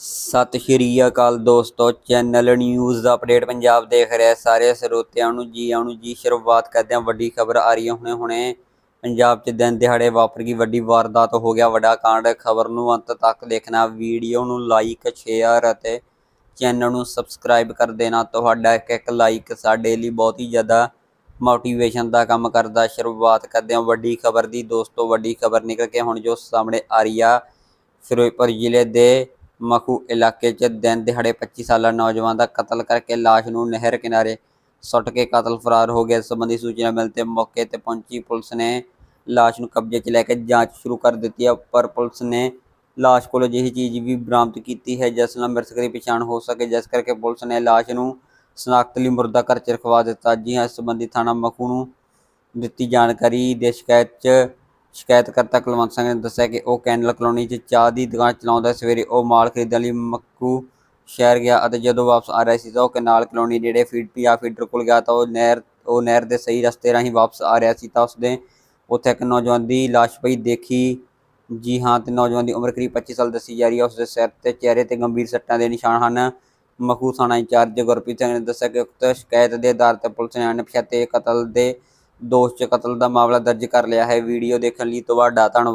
ਸਤਿ ਸ਼੍ਰੀ ਅਕਾਲ ਦੋਸਤੋ, channel news update Punjab ਦੇਖ ਰਹੇ ਸਾਰੇ ਸਰੋਤਿਆਂ ਨੂੰ ਜੀ ਆਉਣ ਨੂੰ ਜੀ, ਸ਼ੁਰੂਆਤ ਕਰਦੇ ਹਾਂ। ਵੱਡੀ ਖਬਰ ਆ ਰਹੀ ਹੈ ਹੁਣੇ ਹੁਣੇ। ਪੰਜਾਬ 'ਚ ਦਿਨ ਦਿਹਾੜੇ ਵਾਪਰ ਗਈ ਵੱਡੀ ਵਾਰਦਾਤ, ਹੋ ਗਿਆ ਵੱਡਾ ਕਾਂਡ। ਖਬਰ ਨੂੰ ਅੰਤ ਤੱਕ ਦੇਖਣਾ, ਵੀਡੀਓ ਨੂੰ ਲਾਈਕ ਸ਼ੇਅਰ ਅਤੇ ਚੈਨਲ ਨੂੰ ਸਬਸਕ੍ਰਾਈਬ ਕਰ ਦੇਣਾ। ਤੁਹਾਡਾ ਇੱਕ ਇੱਕ ਲਾਈਕ ਸਾਡੇ ਲਈ ਬਹੁਤ ਹੀ ਜ਼ਿਆਦਾ ਮੋਟੀਵੇਸ਼ਨ ਦਾ ਕੰਮ ਕਰਦਾ। ਸ਼ੁਰੂਆਤ ਕਰਦੇ ਹਾਂ ਵੱਡੀ ਖਬਰ ਦੀ। ਦੋਸਤੋ, ਵੱਡੀ ਖਬਰ ਨਿਕਲ ਕੇ ਹੁਣ ਜੋ ਸਾਹਮਣੇ ਆ ਰਹੀ ਆ, ਫਿਰੋਜ਼ਪੁਰ ਜ਼ਿਲ੍ਹੇ ਦੇ ਮਖੂ ਇਲਾਕੇ 'ਚ ਦਿਨ ਦਿਹਾੜੇ 25 ਸਾਲਾ ਨੌਜਵਾਨ ਦਾ ਕਤਲ ਕਰਕੇ ਲਾਸ਼ ਨੂੰ ਨਹਿਰ ਕਿਨਾਰੇ ਸੁੱਟ ਕੇ ਕਤਲ ਫਰਾਰ ਹੋ ਗਿਆ। ਇਸ ਸੰਬੰਧੀ ਸੂਚਨਾ ਮਿਲਣ ਤੇ ਮੌਕੇ ਤੇ ਪਹੁੰਚੀ ਪੁਲਿਸ ਨੇ ਲਾਸ਼ ਨੂੰ ਕਬਜ਼ੇ 'ਚ ਲੈ ਕੇ ਜਾਂਚ ਸ਼ੁਰੂ ਕਰ ਦਿੱਤੀ ਹੈ, ਪਰ ਪੁਲਿਸ ਨੇ ਲਾਸ਼ ਕੋਲ ਅਜਿਹੀ ਚੀਜ਼ ਵੀ ਬਰਾਮਦ ਕੀਤੀ ਹੈ, ਜਿਸ ਨਾਲ ਮ੍ਰਿਤਕ ਦੀ ਪਛਾਣ ਹੋ ਸਕੇ, ਜਿਸ ਕਰਕੇ ਪੁਲਿਸ ਨੇ ਲਾਸ਼ ਨੂੰ ਸਨਾਖਤ ਲਈ ਮੁਰਦਾ ਘਰ 'ਚ ਰਖਵਾ ਦਿੱਤਾ। ਜੀ ਹਾਂ, ਇਸ ਸੰਬੰਧੀ ਥਾਣਾ ਮਖੂ ਨੂੰ ਦਿੱਤੀ ਜਾਣਕਾਰੀ ਦੇ ਸ਼ਿਕਾਇਤ 'ਚ ਸ਼ਿਕਾਇਤਕਰਤਾ ਕੁਲਵੰਤ ਸਿੰਘ ਨੇ ਦੱਸਿਆ ਕਿ ਉਹ ਕੈਨਲ ਕਲੋਨੀ 'ਚ ਚਾਹ ਦੀ ਦੁਕਾਨ ਚਲਾਉਂਦਾ ਸਵੇਰੇ ਉਹ ਮਾਲ ਖਰੀਦਣ ਲਈ ਮੱਕੂ ਸ਼ਹਿਰ ਗਿਆ ਅਤੇ ਜਦੋਂ ਵਾਪਸ ਆ ਰਿਹਾ ਸੀ ਤਾਂ ਉਹ ਕਨਾਲ ਕਲੋਨੀ ਜਿਹੜੇ ਫੀਡ ਪਿਆ ਫੀਡਰ ਕੋਲ ਗਿਆ ਤਾਂ ਉਹ ਨਹਿਰ ਉਹ ਨਹਿਰ ਦੇ ਸਹੀ ਰਸਤੇ ਰਾਹੀਂ ਵਾਪਸ ਆ ਰਿਹਾ ਸੀ ਤਾਂ ਉਸਦੇ ਉੱਥੇ ਇੱਕ ਨੌਜਵਾਨ ਦੀ ਲਾਸ਼ ਪਈ ਦੇਖੀ। ਜੀ ਹਾਂ, ਤੇ ਨੌਜਵਾਨ ਦੀ ਉਮਰ ਕਰੀਬ 25 ਸਾਲ ਦੱਸੀ ਜਾ ਰਹੀ ਹੈ। ਉਸਦੇ ਸਿਰ ਤੇ ਚਿਹਰੇ ਤੇ ਗੰਭੀਰ ਸੱਟਾਂ ਦੇ ਨਿਸ਼ਾਨ ਹਨ। ਮਖੂ ਥਾਣਾ ਇੰਚਾਰਜ ਗੁਰਪ੍ਰੀਤ ਸਿੰਘ ਨੇ ਦੱਸਿਆ ਕਿ ਉਕਤ ਸ਼ਿਕਾਇਤ ਦੇ ਆਧਾਰ ਤੇ ਪੁਲਿਸ ਨੇ ਅਣਪਛਾਤੇ ਕਤਲ ਦੇ ਦੋਸ਼ 'ਚ ਕਤਲ ਦਾ ਮਾਮਲਾ ਦਰਜ ਕਰ ਲਿਆ ਹੈ। ਵੀਡੀਓ ਦੇਖਣ ਲਈ ਤੁਹਾਡਾ ਧੰਨਵਾਦ।